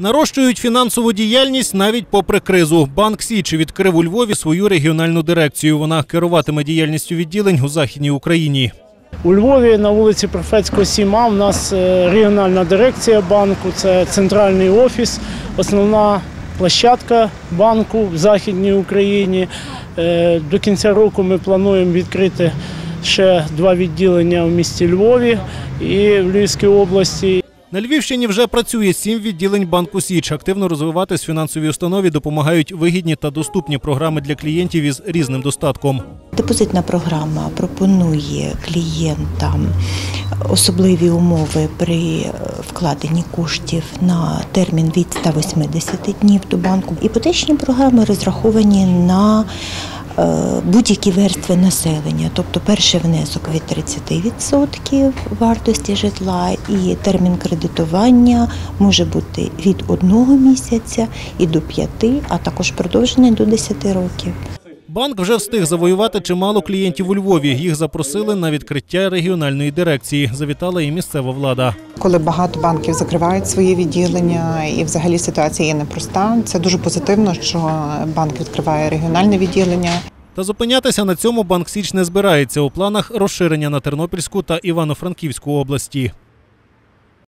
Нарощують фінансову діяльність навіть попри кризу. Банк Січ відкрив у Львові свою регіональну дирекцію. Вона керуватиме діяльністю відділень у західній Україні. У Львові на вулиці Профецького 7А у нас е, регіональна дирекція банку, це центральний офіс, основна площадка банку в Західній Україні. Е, До кінця року ми плануємо відкрити ще два відділення в місті Львові і в Львівській області. На Львівщині вже працює сім відділень банку Січ. Активно розвиватись фінансовій установі допомагають вигідні та доступні програми для клієнтів із різним достатком. Депозитна програма пропонує клієнтам особливі умови при е, вкладенні коштів на термін від 180 днів до банку. Іпотечні програми розраховані на будь-які верстви населення, тобто перший внесок від 30% вартості житла і термін кредитування може бути від одного місяця і до п'яти, а також продовжений до 10 років. Банк вже встиг завоювати чимало клієнтів у Львові. Їх запросили на відкриття регіональної дирекції. Завітала і місцева влада. Коли багато банків закривають свої відділення, і взагалі ситуація є непроста. Це дуже позитивно, що банк відкриває регіональне відділення. Та зупинятися на цьому банк Січ не збирається у планах розширення на Тернопільську та Івано-Франківську області.